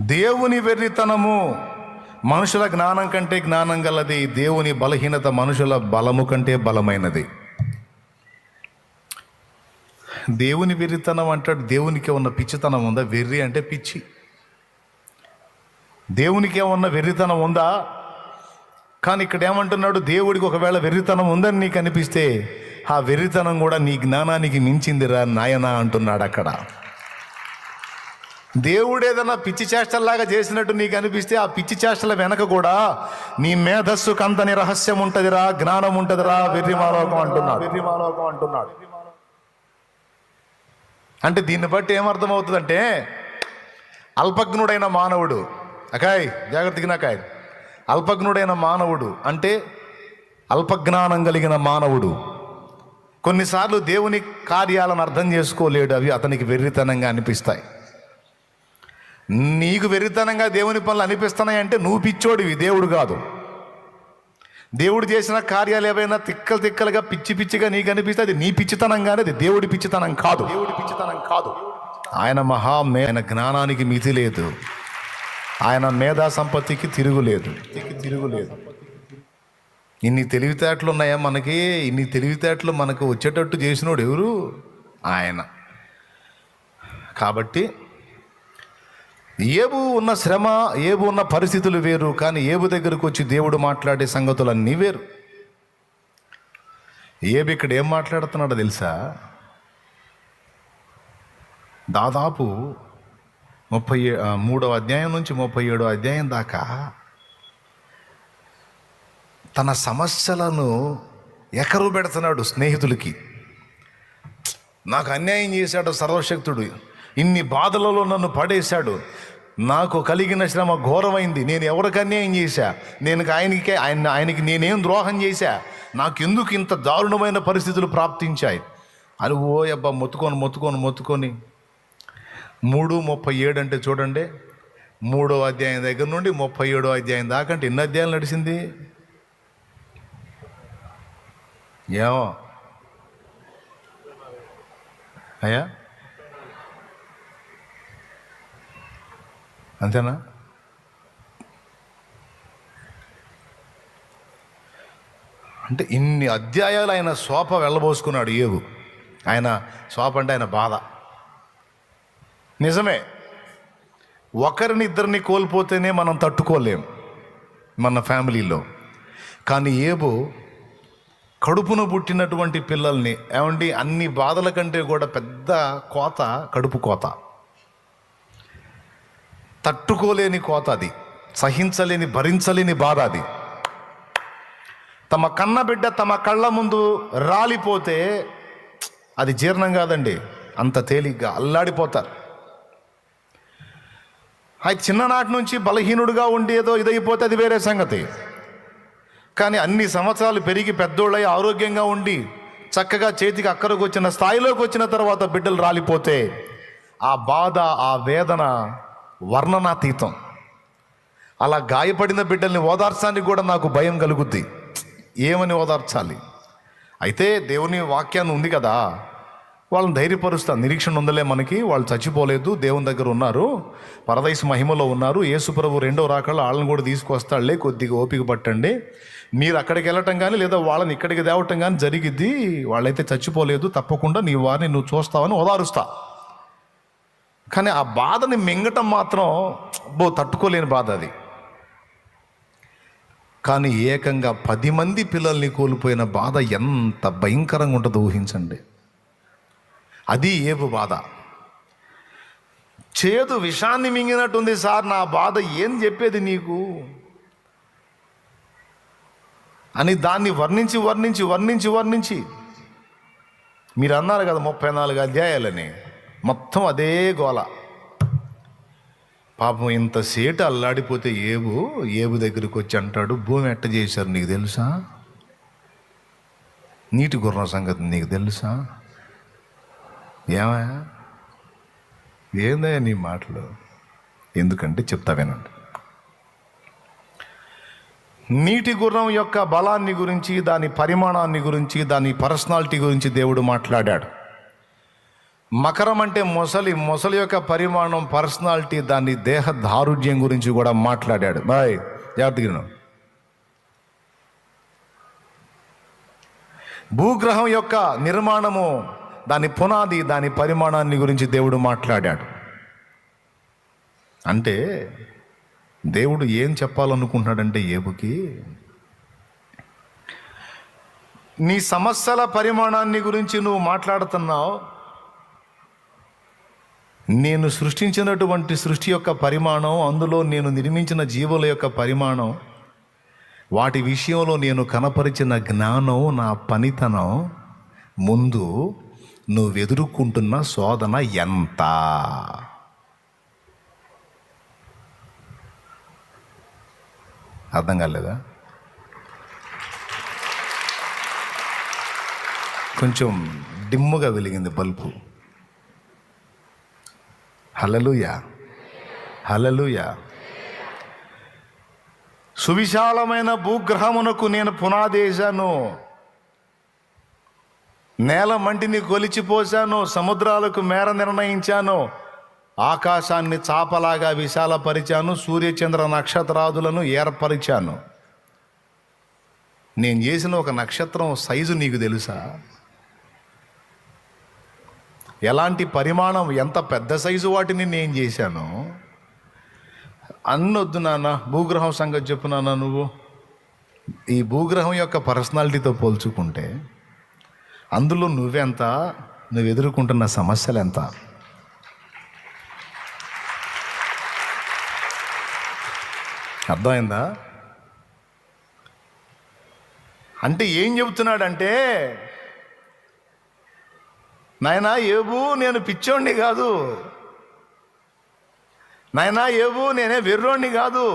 దేవుని వెర్రితనము మనుషుల జ్ఞానం కంటే జ్ఞానం గలది. దేవుని బలహీనత మనుషుల బలము కంటే బలమైనది. దేవుని వెర్రితనం అంటాడు. దేవునికి ఉన్న పిచ్చితనం ఉందా? వెర్రి అంటే పిచ్చి. దేవునికి ఏమన్నా వెర్రితనం ఉందా? కానీ ఇక్కడ ఏమంటున్నాడు? దేవుడికి ఒకవేళ వెర్రితనం ఉందని నీకు అనిపిస్తే ఆ వెర్రితనం కూడా నీ జ్ఞానానికి మించిందిరా నాయనా అంటున్నాడు అక్కడ. దేవుడు ఏదైనా పిచ్చి చేష్టల్లాగా చేసినట్టు నీకు అనిపిస్తే ఆ పిచ్చి చేష్టల వెనక కూడా నీ మేధస్సు కంతని రహస్యం ఉంటదిరా జ్ఞానం ఉంటదిరా వెర్రిమాలోకం అంటున్నాడు. వెర్రిమాలోకం అంటున్నాడు. అంటే దీన్ని బట్టి ఏమర్థమవుతుందంటే అల్పజ్ఞుడైన మానవుడు అకాయ్ జాగ్రత్తగా నాకాయ్ అల్పజ్ఞుడైన మానవుడు అంటే అల్పజ్ఞానం కలిగిన మానవుడు. కొన్నిసార్లు దేవుని కార్యాలను అర్థం చేసుకోలేడు అవి అతనికి వెర్రితనంగా అనిపిస్తాయి. నీకు వెర్రితనంగా దేవుని పనులు అనిపిస్తున్నాయి అంటే నువ్వు పిచ్చోడివి దేవుడు కాదు. దేవుడు చేసిన కార్యాలు ఏవైనా తిక్కలు తిక్కలుగా పిచ్చి పిచ్చిగా నీకు అనిపిస్తే అది నీ పిచ్చితనంగానే అది దేవుడి పిచ్చితనం కాదు. దేవుడి పిచ్చితనం కాదు. ఆయన మహా ఆయన జ్ఞానానికి మితి లేదు. ఆయన మేధా సంపత్తికి తిరుగులేదు తిరుగులేదు ఇన్ని తెలివితేటలు ఉన్నాయా మనకి? ఇన్ని తెలివితేటలు మనకు వచ్చేటట్టు చేసినోడు ఎవరు? ఆయన. కాబట్టి ఏబు ఉన్న శ్రమ ఏబు ఉన్న పరిస్థితులు వేరు కానీ ఏబు దగ్గరకు వచ్చి దేవుడు మాట్లాడే సంగతులన్నీ వేరు. ఏబు ఇక్కడ ఏం మాట్లాడుతున్నాడో తెలుసా? దాదాపు ముప్పై మూడవ అధ్యాయం నుంచి ముప్పై ఏడో అధ్యాయం దాకా తన సమస్యలను ఎకరు పెడుతున్నాడు స్నేహితులకి. నాకు అన్యాయం చేశాడు సర్వశక్తుడు. ఇన్ని బాధలలో నన్ను పడేశాడు. నాకు కలిగిన శ్రమ ఘోరమైంది. నేను ఎవరికి అన్యాయం చేశా? నేను ఆయనకే ఆయన ఆయనకి నేనేం ద్రోహం చేశా? నాకెందుకు ఇంత దారుణమైన పరిస్థితులు ప్రాప్తించాయి? అని ఓ అబ్బా మొత్తుకొని మొత్తుకొని మొత్తుకొని. మూడు ముప్పై ఏడు అంటే చూడండి. మూడో అధ్యాయం దగ్గర నుండి ముప్పై ఏడో అధ్యాయం దాకా అంటే ఎన్ని అధ్యాయాలు నడిచింది? ఏమో. అయ్యా? అంతేనా? అంటే ఇన్ని అధ్యాయాలు ఆయన శోప వెళ్ళబోసుకున్నాడు ఏగు ఆయన శోప అంటే ఆయన బాధ. నిజమే. ఒకరిని ఇద్దరిని కోల్పోతేనే మనం తట్టుకోలేం మన ఫ్యామిలీలో. కానీ ఏబో కడుపున పుట్టినటువంటి పిల్లల్ని ఏమండి అన్ని బాధల కంటే కూడా పెద్ద కోత కడుపు కోత. తట్టుకోలేని కోత అది. సహించలేని భరించలేని బాధ అది. తమ కన్న బిడ్డ తమ కళ్ళ ముందు రాలిపోతే అది జీర్ణం కాదండి. అంత తేలిగ్గా అల్లాడిపోతారు. అది చిన్ననాటి నుంచి బలహీనుడుగా ఉండి ఏదో ఇదైపోతే అది వేరే సంగతి. కానీ అన్ని సంవత్సరాలు పెరిగి పెద్దోళ్ళై ఆరోగ్యంగా ఉండి చక్కగా చేతికి అక్కడికి వచ్చిన స్థాయిలోకి వచ్చిన తర్వాత బిడ్డలు రాలిపోతే ఆ బాధ ఆ వేదన వర్ణనాతీతం. అలా గాయపడిన బిడ్డల్ని ఓదార్చడానికి కూడా నాకు భయం కలుగుద్ది. ఏమని ఓదార్చాలి? అయితే దేవుని వాక్యాన్ని ఉంది కదా వాళ్ళని ధైర్యపరుస్తా నిరీక్షణ ఉందలే మనకి వాళ్ళు చచ్చిపోలేదు దేవుని దగ్గర ఉన్నారు పరదైస మహిమలో ఉన్నారు యేసుప్రభు రెండో రాకళ్ళు వాళ్ళని కూడా తీసుకొస్తాడులే కొద్దిగా ఓపిక పట్టండి. మీరు అక్కడికి వెళ్ళటం కానీ లేదా వాళ్ళని ఇక్కడికి తేవటం కానీ జరిగిద్ది వాళ్ళైతే చచ్చిపోలేదు తప్పకుండా నీ వారిని నువ్వు చూస్తావని ఓదారుస్తా. కానీ ఆ బాధని మింగటం మాత్రం బో తట్టుకోలేని బాధ అది. కానీ ఏకంగా పది మంది పిల్లల్ని కోల్పోయిన బాధ ఎంత భయంకరంగా ఉంటుందో ఊహించండి. అది ఏపు బాధ. చేదు విషాన్ని మింగినట్టుంది సార్ నా బాధ ఏం చెప్పేది నీకు? అని దాన్ని వర్ణించి వర్ణించి వర్ణించి వర్ణించి. మీరు అన్నారు కదా ముప్పై నాలుగు అధ్యాయాలని. మొత్తం అదే గోల. పాపం ఇంతసేటు అల్లాడిపోతే ఏబు ఏబు దగ్గరికి వచ్చి అంటాడు భూమి ఎట్ట చేశారు నీకు తెలుసా? నీటి గుర్రం సంగతి నీకు తెలుసా? ఏమయ్యా? ఏందయ్యా నీ మాటలు? ఎందుకంటే చెప్తా వినండి. నీటి గుర్రం యొక్క బలాన్ని గురించి దాని పరిమాణాన్ని గురించి దాని పర్సనాలిటీ గురించి దేవుడు మాట్లాడాడు. మకరం అంటే మొసలి మొసలి యొక్క పరిమాణం పర్సనాలిటీ దాని దేహ దారుఢ్యం గురించి కూడా మాట్లాడాడు. బాయ్ జాగ్రత్తగా భూగ్రహం యొక్క నిర్మాణము దాని పునాది దాని పరిమాణాన్ని గురించి దేవుడు మాట్లాడాడు. అంటే దేవుడు ఏం చెప్పాలనుకుంటున్నాడంటే ఏబుకి నీ సమస్యల పరిమాణాన్ని గురించి నువ్వు మాట్లాడుతున్నావు నేను సృష్టించినటువంటి సృష్టి యొక్క పరిమాణం అందులో నేను నిర్మించిన జీవుల యొక్క పరిమాణం వాటి విషయంలో నేను కనపరిచిన జ్ఞానం నా పనితనం ముందు నువ్వు ఎదుర్కొంటున్న శోధన ఎంత? అర్థం కాలేదా? కొంచెం డిమ్ముగా వెలిగింది బల్బు. హలలుయ హలలుయ సువిశాలమైన భూగ్రహమునకు నేను పునాదేశాను. నేల మంటిని కొలిచిపోశాను సముద్రాలకు మేర నిర్ణయించాను. ఆకాశాన్ని చాపలాగా విశాలపరిచాను సూర్యచంద్ర నక్షత్రాదులను ఏర్పరిచాను. నేను చేసిన ఒక నక్షత్రం సైజు నీకు తెలుసా? ఎలాంటి పరిమాణం ఎంత పెద్ద సైజు వాటిని నేను చేశాను? అన్నొద్దు నాన్న భూగ్రహం సంగతి చెప్పు నాన్న నువ్వు. ఈ భూగ్రహం యొక్క పర్సనాలిటీతో పోల్చుకుంటే అందులో నువ్వెంత నువ్వు ఎదుర్కొంటున్న సమస్యలు ఎంత అర్థమైందా? అంటే ఏం చెబుతున్నాడంటే నాయనా ఏబు నేను పిచ్చోణ్ణి కాదు. నాయనా ఏబు నేనే వెర్రోణ్ణి కాదు.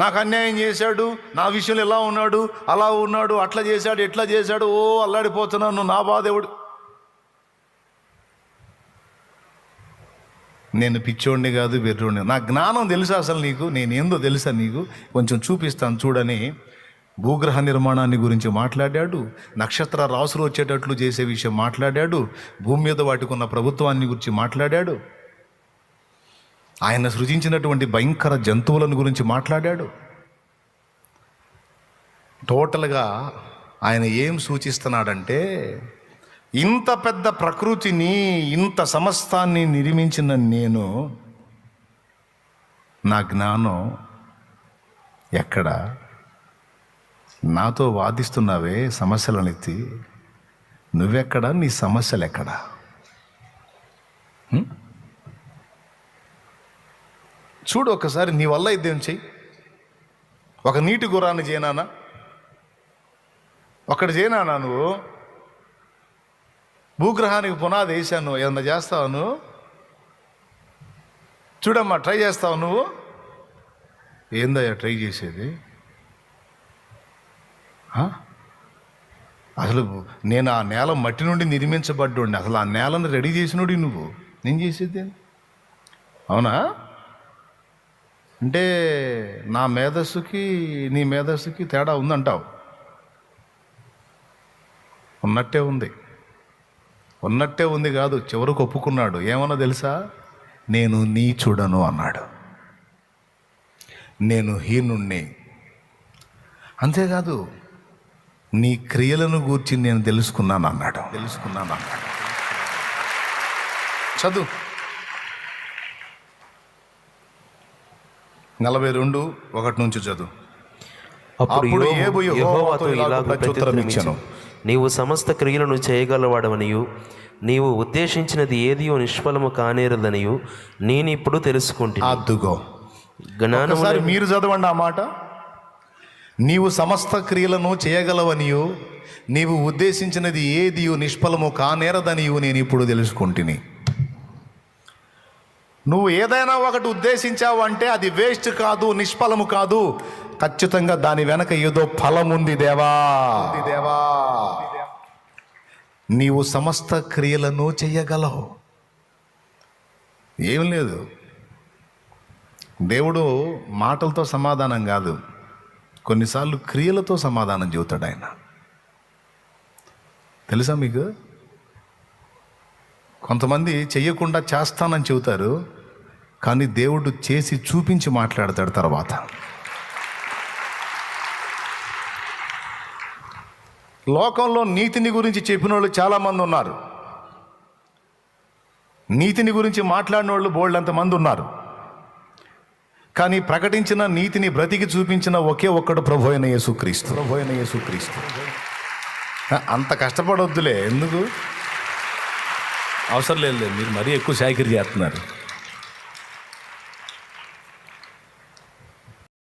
నాకు అన్యాయం చేశాడు నా విషయంలో ఎలా ఉన్నాడు అలా ఉన్నాడు అట్లా చేశాడు ఎట్లా చేశాడు ఓ అల్లాడిపోతున్నాను నా బాధేవుడు. నేను పిచ్చోడిని కాదు వెర్రోడిని నా జ్ఞానం తెలుసా అసలు నీకు? నేను ఏందో తెలుసా నీకు? కొంచెం చూపిస్తాను చూడని. భూగ్రహ నిర్మాణాన్ని గురించి మాట్లాడాడు నక్షత్ర రాసులు వచ్చేటట్లు చేసే విషయం మాట్లాడాడు భూమి మీద వాటికి ఉన్న ప్రభుత్వాన్ని గురించి మాట్లాడాడు. ఆయన సృజించినటువంటి భయంకర జంతువులను గురించి మాట్లాడాడు. టోటల్గా ఆయన ఏం సూచిస్తున్నాడంటే ఇంత పెద్ద ప్రకృతిని ఇంత సమస్తాన్ని నిర్మించిన నేను నా జ్ఞానం ఎక్కడ నాతో వాదిస్తున్నావే సమస్యలను ఎత్తి నువ్వెక్కడ? నీ సమస్యలు ఎక్కడ చూడు ఒకసారి నీ వల్ల ఇద్దేం చెయ్యి? ఒక నీటి గురాన్ని చేయనానా? ఒకటి చేయనానా నువ్వు? భూగ్రహానికి పునాది వేసాను ఏమన్నా చేస్తావు నువ్వు? చూడమ్మా ట్రై చేస్తావు నువ్వు? ఏందయ్యా ట్రై చేసేది? అసలు నేను ఆ నేల మట్టి నుండి నిర్మించబడ్డోడిని. అసలు ఆ నేలను రెడీ చేసినోడి నువ్వు. నేను చేసేది అవునా? అంటే నా మేధస్సుకి నీ మేధస్సుకి తేడా ఉందంటావు. ఉన్నట్టే ఉంది. ఉన్నట్టే ఉంది కాదు చివరికి ఒప్పుకున్నాడు. ఏమన్నా తెలుసా? నేను నీ చూడను అన్నాడు. నేను హీనుణ్ణి. అంతేకాదు నీ క్రియలను గూర్చి నేను తెలుసుకున్నాను అన్నాడు. తెలుసుకున్నాను అన్నాడు. చదువు. నలభై రెండు ఒకటి నుంచి చదువు. అప్పుడు యెహోవాతో ఇలాగ ప్రత్యుత్తరం. ఇచ్చెను. నీవు సమస్త క్రియలను చేయగలవాడవనియు నీవు ఉద్దేశించినది ఏదియో నిష్ఫలము కానేరదనియు నేను ఇప్పుడు తెలుసుకుంటున్నా అద్దుగో ఒకసారి మీరు చదవండి ఆ మాట. నీవు సమస్త క్రియలను చేయగలవనియు నీవు ఉద్దేశించినది ఏదియు నిష్ఫలము కానేరదనియు నేను ఇప్పుడు తెలుసుకుంటుని. నువ్వు ఏదైనా ఒకటి ఉద్దేశించావు అంటే అది వేస్ట్ కాదు నిష్ఫలము కాదు ఖచ్చితంగా దాని వెనక ఏదో ఫలం ఉంది దేవా. దేవా. నీవు సమస్త క్రియలను చేయగలవు. ఏం లేదు. దేవుడు మాటలతో సమాధానం కాదు. కొన్నిసార్లు క్రియలతో సమాధానం చెబుతాడు ఆయన. తెలుసా మీకు? కొంతమంది చెయ్యకుండా చేస్తానని చెబుతారు కానీ దేవుడు చేసి చూపించి మాట్లాడతాడు తర్వాత. లోకంలో నీతిని గురించి చెప్పిన వాళ్ళు చాలామంది ఉన్నారు. నీతిని గురించి మాట్లాడిన వాళ్ళు బోల్డ్ మంది ఉన్నారు. కానీ ప్రకటించిన నీతిని బ్రతికి చూపించిన ఒకే ఒక్కడు ప్రభు అయిన యేసుక్రీస్తు. ప్రభు అయిన యేసుక్రీస్తు. అంత కష్టపడొద్దులే. ఎందుకు? అవసరం లేదు. మీరు మరీ ఎక్కువ శాఖరి చేస్తున్నారు.